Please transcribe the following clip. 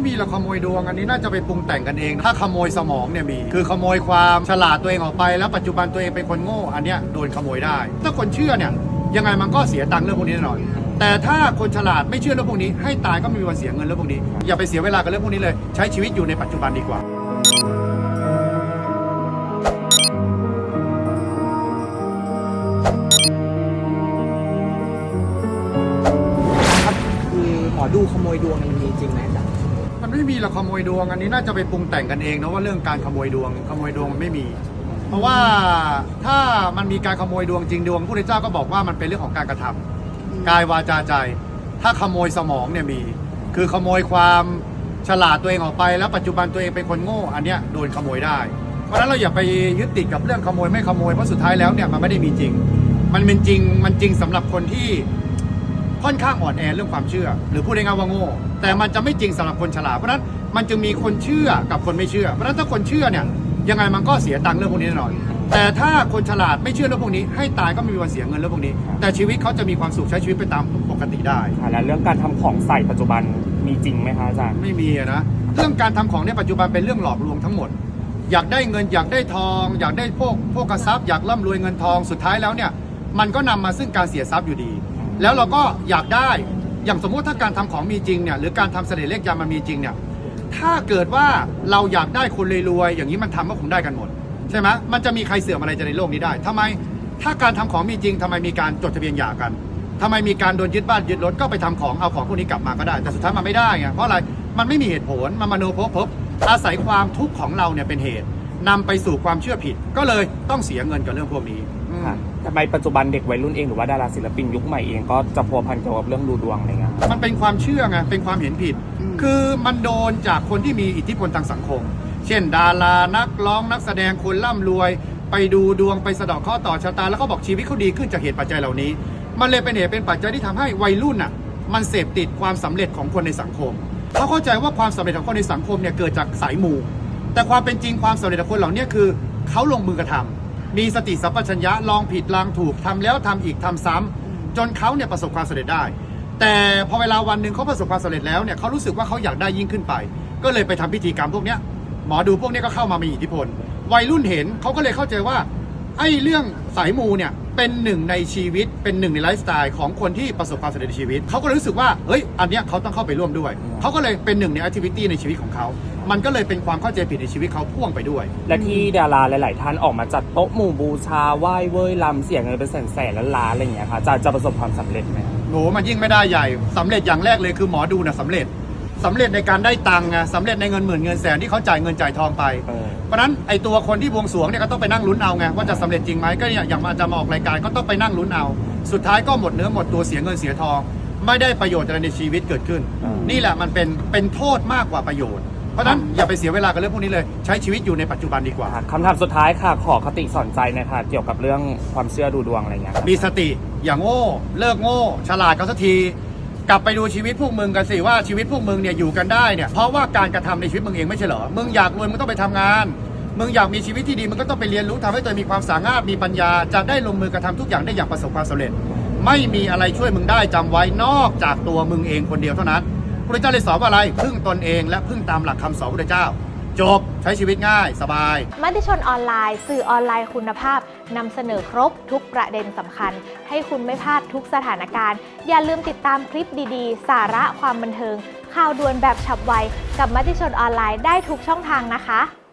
ไม่มีหรอกขโมยดวงอันนี้น่าจะไปปรุงแต่งกันเอง ถ้าขโมยสมองเนี่ยมี คือขโมยความฉลาดตัวเองออกไป แล้วปัจจุบันตัวเองเป็นคนโง่อันเนี้ยโดนขโมยได้ ถ้าคนเชื่อเนี่ยยังไงมันก็เสียตังค์เรื่องพวกนี้แน่นอน แต่ถ้าคนฉลาดไม่เชื่อเรื่องพวกนี้ ให้ตายก็ไม่มีวันเสียเงินเรื่องพวกนี้ อย่าไปเสียเวลากับเรื่องพวกนี้เลย ใช้ชีวิตอยู่ในปัจจุบันดีกว่าครับคือหมอดูขโมยดวงเนี่ยมันมีจริงไหม ไม่มีหรอกขโมยดวง อันนี้น่าจะไปปรุงแต่งกันเองนะว่าเรื่องการขโมยดวง ขโมยดวงมันไม่มี เพราะว่าถ้ามันมีการขโมยดวงจริงดวงพระพุทธเจ้าก็บอกว่ามันเป็นเรื่องของการกระทำกายวาจาใจ ถ้าขโมยสมองเนี่ยมี คือขโมยความฉลาดตัวเองออกไปแล้วปัจจุบันตัวเองเป็นคนโง่ อันเนี้ยโดนขโมยได้ เพราะฉะนั้นเราอย่าไปยึดติดกับเรื่องขโมยไม่ขโมยเพราะสุดท้ายแล้วเนี่ยมันไม่ได้มีจริง มันเป็นจริงมันจริงสำหรับคนที่ ค่อนข้างอ่อนแอเรื่องความเชื่อ หรือพูดง่ายๆว่าโง่ แต่มันจะไม่จริงสำหรับคนฉลาดเพราะฉะนั้นมันจึงมีคนเชื่อกับคนไม่เชื่อเพราะฉะนั้นถ้าคนเชื่อเนี่ยยังไงมันก็เสียตังค์เรื่องพวกนี้แน่นอนแต่ถ้าคนฉลาดไม่เชื่อเรื่องพวกนี้ ให้ตายก็ไม่มีวันเสียเงินเรื่องพวกนี้ แต่ชีวิตเขาจะมีความสุขใช้ชีวิตไปตามปกติได้ค่ะแล้วเรื่องการทำของใส่ปัจจุบันมีจริงไหมคะอาจารย์ไม่มีอะนะเรื่องการทำของในปัจจุบันเป็นเรื่องหลอกลวงทั้งหมด อยากได้เงินอยากได้ทอง อยากได้พวกพวกกระทรัพย์อยากร่ำรวยเงินทองสุดท้ายแล้วเนี่ยมันก็นำมาซึ่งการเสียทรัพย์อยู่ดี แล้วเราก็อยากได้อย่างสมมุติถ้าการทำของมีจริงเนี่ยหรือการทำเสน่ห์เลขยามันมีจริงเนี่ยถ้าเกิดว่าเราอยากได้คนรวยๆอย่างนี้มันทำก็คงได้กันหมดใช่ไหมมันจะมีใครเสื่อมอะไรจะในโลกนี้ได้ทำไมถ้าการทำของมีจริงทำไมมีการจดทะเบียนหย่ากันทำไมมีการโดนยึดบ้านยึดรถก็ไปทำของเอาของพวกนี้กลับมาก็ได้ แต่สุดท้ายมันไม่ได้ไงเพราะอะไรมันไม่มีเหตุผลมันมโนพภพอาศัยความทุกข์ของเราเนี่ยเป็นเหตุ นำไปสู่ความเชื่อผิด ก็เลยต้องเสียเงินกับเรื่องพวกนี้อืม ค่ะทำไมปัจจุบันเด็กวัยรุ่นเองหรือว่าดาราศิลปินยุคใหม่เองก็จะพัวพันเกี่ยวกับเรื่องดูดวงอะไรเงี้ย มันเป็นความเชื่อไง เป็นความเห็นผิดคือมันโดนจากคนที่มีอิทธิพลทางสังคม เช่น ดารานักร้องนักแสดงคนร่ำรวย ไปดูดวงไปสะเดอกข้อต่อชะตา แล้วเขาบอกชีวิตเขาดีขึ้นจากเหตุปัจจัยเหล่านี้ มันเลยเป็นเหตุเป็นปัจจัยที่ทำให้วัยรุ่นอะ มันเสพติดความสำเร็จของคนในสังคมเขาเข้าใจว่าความสำเร็จของคนในสังคมเนี่ยเกิดจากสายมู แต่ความเป็นจริงความสำเร็จของคนเหล่านี้คือเขาลงมือกระทำมีสติสัมปชัญญะลองผิดลองถูกทำแล้วทำอีกทำซ้ำจนเขาเนี่ยประสบความสำเร็จได้ แต่พอเวลาวันหนึ่งเขาประสบความสำเร็จแล้วเนี่ยเขารู้สึกว่าเขาอยากได้ยิ่งขึ้นไป ก็เลยไปทำพิธีกรรมพวกเนี้ยหมอดูพวกเนี้ยก็เข้ามามีอิทธิพล วัยรุ่นเห็นเขาก็เลยเข้าใจว่า ไอ้เรื่องสายมูเนี่ยเป็นหนึ่งในชีวิต เป็นหนึ่งในไลฟ์สไตล์ของคนที่ประสบความสำเร็จในชีวิตเขาก็เลยรู้สึกว่าเฮ้ยอันเนี้ยเขาต้องเข้าไปร่วมด้วยเขาก็เลยเป็นหนึ่งในแอคทิวิตี้ในชีวิตของเขา มันก็เลยเป็นความเข้าใจผิดในชีวิตเขาพ่วงไปด้วย และที่ดาราหลาย ๆ ท่านออกมาจัดโต๊ะหมู่บูชาไหว้เว้ยลำเสียเงินเป็นแสนแสนล้านล้านอะไรอย่างเงี้ยค่ะจะจะประสบความสำเร็จไหมโหมันยิ่งไม่ได้ใหญ่สำเร็จอย่างแรกเลยคือหมอดูน่ะสำเร็จ สำเร็จในการได้ตังค์ไงสำเร็จในเงินหมื่นเงินแสนที่เขาจ่ายเงินจ่ายทองไป เออ เพราะฉะนั้นไอตัวคนที่บวงสรวงเนี่ยก็ต้องไปนั่งลุ้นเอาไงว่าจะสำเร็จจริงไหมก็เนี่ยอย่างมาจะมาออกรายการก็ต้องไปนั่งลุ้นเอา สุดท้ายก็หมดเนื้อหมดตัวเสียเงินเสียทอง ไม่ได้ประโยชน์อะไรในชีวิตเกิดขึ้น อืม นี่แหละมันเป็นเป็นโทษมากกว่าประโยชน์เพราะฉะนั้นอย่าไปเสียเวลากับเรื่องพวกนี้เลยใช้ชีวิตอยู่ในปัจจุบันดีกว่า ค่ะคำถามสุดท้ายค่ะ ขอคติสอนใจหนะคะเกี่ยวกับเรื่องความเชื่อดูดวงอะไรเงี้ยมีสติอย่างโง่ เลิกโง่ ฉลาดกันสักที กลับไปดูชีวิตพวกมึงกันสิว่าชีวิตพวกมึงเนี่ยอยู่กันได้เนี่ยเพราะว่าการกระทำในชีวิตมึงเองไม่ใช่เหรอมึงอยากรวยมึงต้องไปทำงานมึงอยากมีชีวิตที่ดีมึงก็ต้องไปเรียนรู้ทำให้ตัวมีความสามารถมีปัญญาจะได้ลงมือกระทำทุกอย่างได้อย่างประสบความสำเร็จ ไม่มีอะไรช่วยมึงได้จำไว้นอกจากตัวมึงเองคนเดียวเท่านั้นพระเจ้าเลยสอนว่าอะไรพึ่งตนเองและพึ่งตามหลักคำสอนพระเจ้า จบใช้ชีวิตง่ายสบาย มติชนออนไลน์ สื่อออนไลน์คุณภาพนำเสนอครบทุกประเด็นสำคัญ ให้คุณไม่พลาดทุกสถานการณ์ อย่าลืมติดตามคลิปดีๆ สาระความบันเทิง ข่าวด่วนแบบฉับไว กับมติชนออนไลน์ได้ทุกช่องทางนะคะ